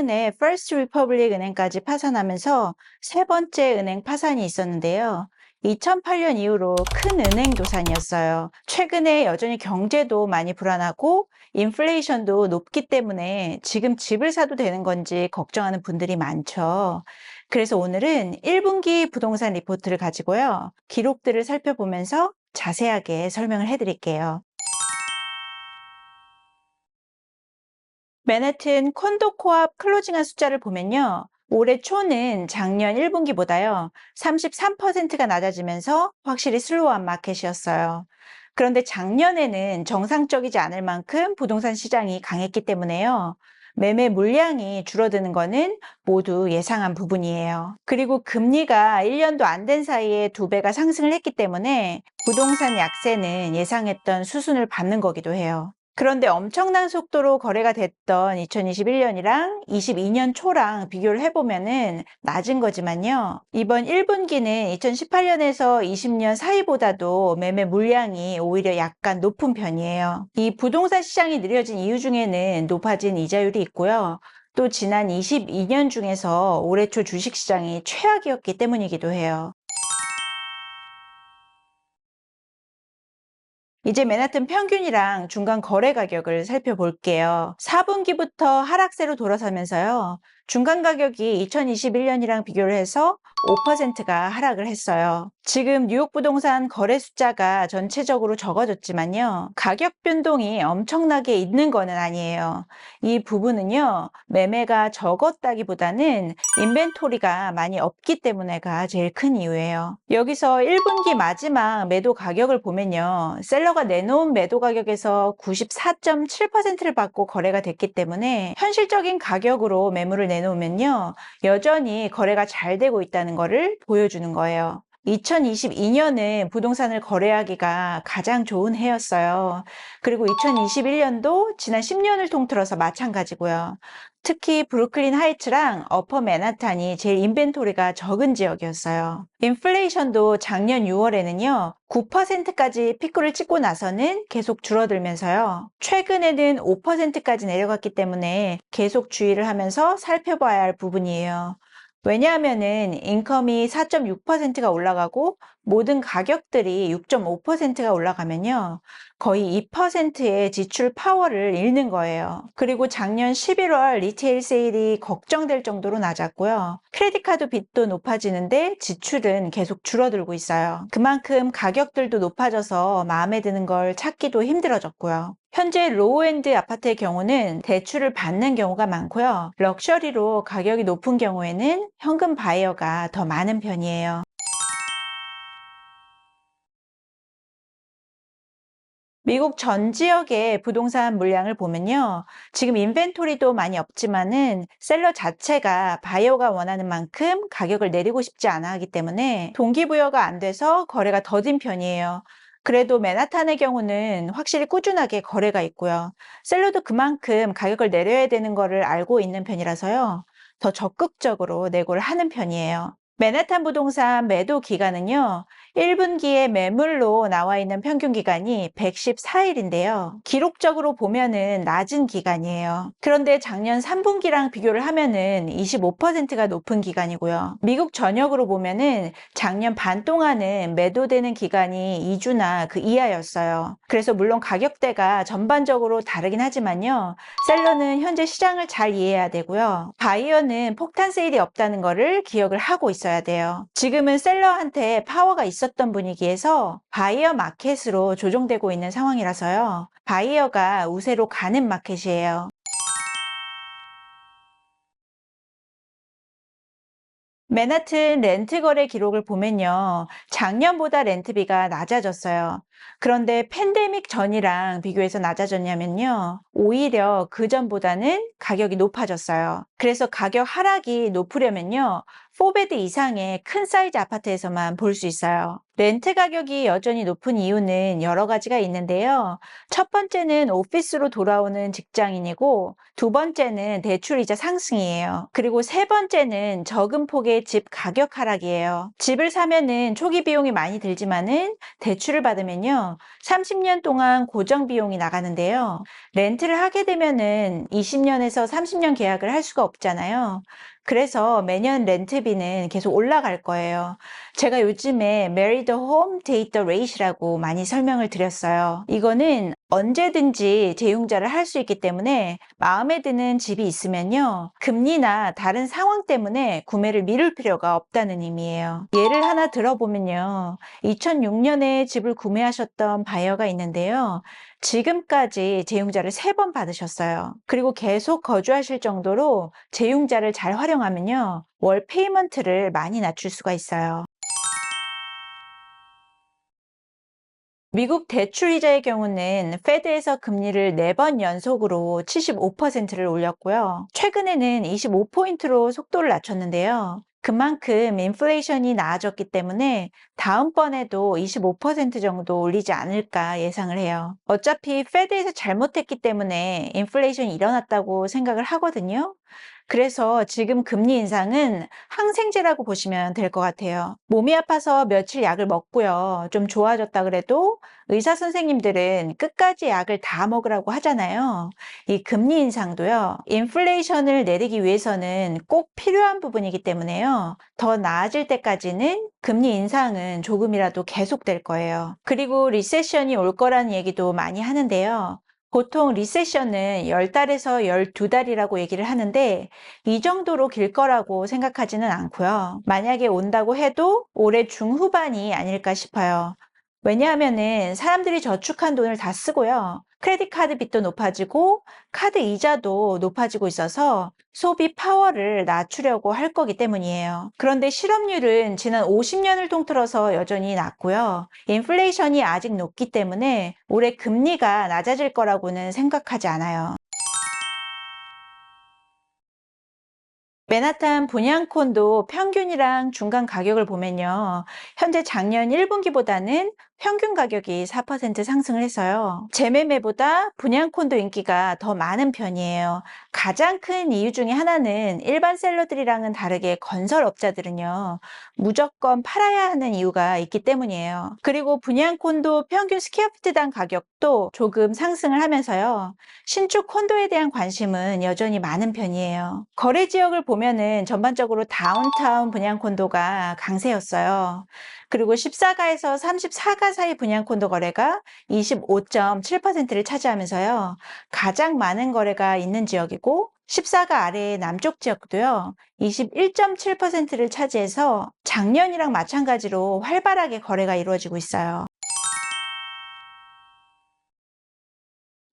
최근에 First Republic 은행까지 파산하면서 세 번째 은행 파산이 있었는데요. 2008년 이후로 큰 은행 도산이었어요. 최근에 여전히 경제도 많이 불안하고 인플레이션도 높기 때문에 지금 집을 사도 되는 건지 걱정하는 분들이 많죠. 그래서 오늘은 1분기 부동산 리포트를 가지고요. 기록들을 살펴보면서 자세하게 설명을 해드릴게요. 맨해튼 콘도 코앞 클로징한 숫자를 보면요. 올해 초는 작년 1분기보다요. 33%가 낮아지면서 확실히 슬로우한 마켓이었어요. 그런데 작년에는 정상적이지 않을 만큼 부동산 시장이 강했기 때문에요. 매매 물량이 줄어드는 거는 모두 예상한 부분이에요. 그리고 금리가 1년도 안 된 사이에 두 배가 상승을 했기 때문에 부동산 약세는 예상했던 수순을 밟는 거기도 해요. 그런데 엄청난 속도로 거래가 됐던 2021년이랑 22년 초랑 비교를 해보면은 낮은 거지만요. 이번 1분기는 2018년에서 20년 사이보다도 매매 물량이 오히려 약간 높은 편이에요. 이 부동산 시장이 느려진 이유 중에는 높아진 이자율이 있고요. 또 지난 22년 중에서 올해 초 주식시장이 최악이었기 때문이기도 해요. 이제 맨하튼 평균이랑 중간 거래 가격을 살펴볼게요. 4분기부터 하락세로 돌아서면서요. 중간 가격이 2021년이랑 비교를 해서 5%가 하락을 했어요. 지금 뉴욕 부동산 거래 숫자가 전체적으로 적어졌지만요. 가격 변동이 엄청나게 있는 거는 아니에요. 이 부분은요. 매매가 적었다기보다는 인벤토리가 많이 없기 때문에가 제일 큰 이유예요. 여기서 1분기 마지막 매도 가격을 보면요. 셀러가 내놓은 매도 가격에서 94.7%를 받고 거래가 됐기 때문에 현실적인 가격으로 매물을 내 놓으면요. 여전히 거래가 잘 되고 있다는 것을 보여주는 거예요. 2022년은 부동산을 거래하기가 가장 좋은 해였어요. 그리고 2021년도 지난 10년을 통틀어서 마찬가지고요. 특히 브루클린 하이츠랑 어퍼 맨하탄이 제일 인벤토리가 적은 지역이었어요. 인플레이션도 작년 6월에는요, 9%까지 피크를 찍고 나서는 계속 줄어들면서요. 최근에는 5%까지 내려갔기 때문에 계속 주의를 하면서 살펴봐야 할 부분이에요. 왜냐하면은 인컴이 4.6%가 올라가고 모든 가격들이 6.5%가 올라가면요. 거의 2%의 지출 파워를 잃는 거예요. 그리고 작년 11월 리테일 세일이 걱정될 정도로 낮았고요. 크레딧 카드 빚도 높아지는데 지출은 계속 줄어들고 있어요. 그만큼 가격들도 높아져서 마음에 드는 걸 찾기도 힘들어졌고요. 현재 로우엔드 아파트의 경우는 대출을 받는 경우가 많고요. 럭셔리로 가격이 높은 경우에는 현금 바이어가 더 많은 편이에요. 미국 전 지역의 부동산 물량을 보면요. 지금 인벤토리도 많이 없지만은 셀러 자체가 바이어가 원하는 만큼 가격을 내리고 싶지 않아 하기 때문에 동기부여가 안 돼서 거래가 더딘 편이에요. 그래도 맨하탄의 경우는 확실히 꾸준하게 거래가 있고요. 셀러도 그만큼 가격을 내려야 되는 거를 알고 있는 편이라서요. 더 적극적으로 내고를 하는 편이에요. 맨하탄 부동산 매도 기간은요. 1분기에 매물로 나와 있는 평균 기간이 114일인데요. 기록적으로 보면은 낮은 기간이에요. 그런데 작년 3분기랑 비교를 하면은 25%가 높은 기간이고요. 미국 전역으로 보면은 작년 반 동안은 매도되는 기간이 2주나 그 이하였어요. 그래서 물론 가격대가 전반적으로 다르긴 하지만요. 셀러는 현재 시장을 잘 이해해야 되고요. 바이어는 폭탄 세일이 없다는 거를 기억을 하고 있어야 돼요. 지금은 셀러한테 파워가 있어 있었던 분위기에서 바이어 마켓으로 조정되고 있는 상황이라서요. 바이어가 우세로 가는 마켓이에요. 맨하튼 렌트 거래 기록을 보면요. 작년보다 렌트비가 낮아졌어요. 그런데 팬데믹 전이랑 비교해서 낮아졌냐면요. 오히려 그 전보다는 가격이 높아졌어요. 그래서 가격 하락이 높으려면요. 4베드 이상의 큰 사이즈 아파트에서만 볼 수 있어요. 렌트 가격이 여전히 높은 이유는 여러 가지가 있는데요. 첫 번째는 오피스로 돌아오는 직장인이고, 두 번째는 대출이자 상승이에요. 그리고 세 번째는 적은 폭의 집 가격 하락이에요. 집을 사면은 초기 비용이 많이 들지만은 대출을 받으면요. 보면요. 30년 동안 고정 비용이 나가는데요. 렌트를 하게 되면은 20년에서 30년 계약을 할 수가 없잖아요. 그래서 매년 렌트비는 계속 올라갈 거예요. 제가 요즘에 Marry the Home, Date the Rate이라고 많이 설명을 드렸어요. 이거는 언제든지 재융자를 할 수 있기 때문에 마음에 드는 집이 있으면요. 금리나 다른 상황 때문에 구매를 미룰 필요가 없다는 의미예요. 예를 하나 들어보면요. 2006년에 집을 구매하셨던 바이어가 있는데요. 지금까지 재융자를 세 번 받으셨어요. 그리고 계속 거주하실 정도로 재융자를 잘 활용하면요. 월 페이먼트를 많이 낮출 수가 있어요. 미국 대출이자의 경우는 페드에서 금리를 4번 연속으로 75%를 올렸고요. 최근에는 25포인트로 속도를 낮췄는데요. 그만큼 인플레이션이 나아졌기 때문에 다음번에도 25% 정도 올리지 않을까 예상을 해요. 어차피 페드에서 잘못했기 때문에 인플레이션이 일어났다고 생각을 하거든요. 그래서 지금 금리 인상은 항생제라고 보시면 될 것 같아요. 몸이 아파서 며칠 약을 먹고요. 좀 좋아졌다 그래도 의사 선생님들은 끝까지 약을 다 먹으라고 하잖아요. 이 금리 인상도요. 인플레이션을 내리기 위해서는 꼭 필요한 부분이기 때문에요. 더 나아질 때까지는 금리 인상은 조금이라도 계속될 거예요. 그리고 리세션이 올 거라는 얘기도 많이 하는데요. 보통 리세션은 10달에서 12달이라고 얘기를 하는데 이 정도로 길 거라고 생각하지는 않고요. 만약에 온다고 해도 올해 중후반이 아닐까 싶어요. 왜냐하면은 사람들이 저축한 돈을 다 쓰고요. 크레딧 카드 빚도 높아지고 카드 이자도 높아지고 있어서 소비 파워를 낮추려고 할 거기 때문이에요. 그런데 실업률은 지난 50년을 통틀어서 여전히 낮고요. 인플레이션이 아직 높기 때문에 올해 금리가 낮아질 거라고는 생각하지 않아요. 맨하탄 분양콘도 평균이랑 중간 가격을 보면요. 현재 작년 1분기보다는 평균 가격이 4% 상승을 했어요. 재매매보다 분양콘도 인기가 더 많은 편이에요. 가장 큰 이유 중에 하나는 일반 셀러들이랑은 다르게 건설업자들은요. 무조건 팔아야 하는 이유가 있기 때문이에요. 그리고 분양콘도 평균 스퀘어피트당 가격도 조금 상승을 하면서요. 신축 콘도에 대한 관심은 여전히 많은 편이에요. 거래 지역을 보면은 전반적으로 다운타운 분양 콘도가 강세였어요. 그리고 14가에서 34가 사이 분양 콘도 거래가 25.7%를 차지하면서요. 가장 많은 거래가 있는 지역이고 14가 아래의 남쪽 지역도요. 21.7%를 차지해서 작년이랑 마찬가지로 활발하게 거래가 이루어지고 있어요.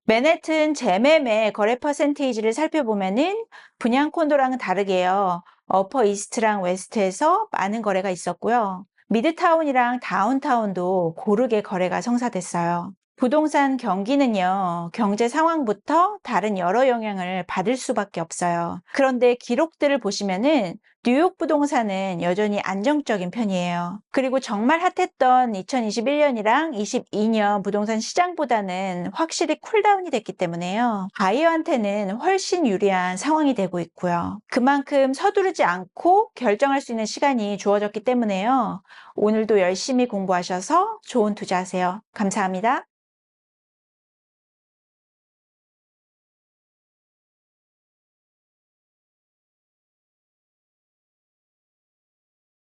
맨해튼 재매매 거래 퍼센테이지를 살펴보면은 분양 콘도랑은 다르게요. 어퍼 이스트랑 웨스트에서 많은 거래가 있었고요. 미드타운이랑 다운타운도 고르게 거래가 성사됐어요. 부동산 경기는요, 경제 상황부터 다른 여러 영향을 받을 수밖에 없어요. 그런데 기록들을 보시면은 뉴욕 부동산은 여전히 안정적인 편이에요. 그리고 정말 핫했던 2021년이랑 22년 부동산 시장보다는 확실히 쿨다운이 됐기 때문에요. 바이어한테는 훨씬 유리한 상황이 되고 있고요. 그만큼 서두르지 않고 결정할 수 있는 시간이 주어졌기 때문에요. 오늘도 열심히 공부하셔서 좋은 투자하세요. 감사합니다.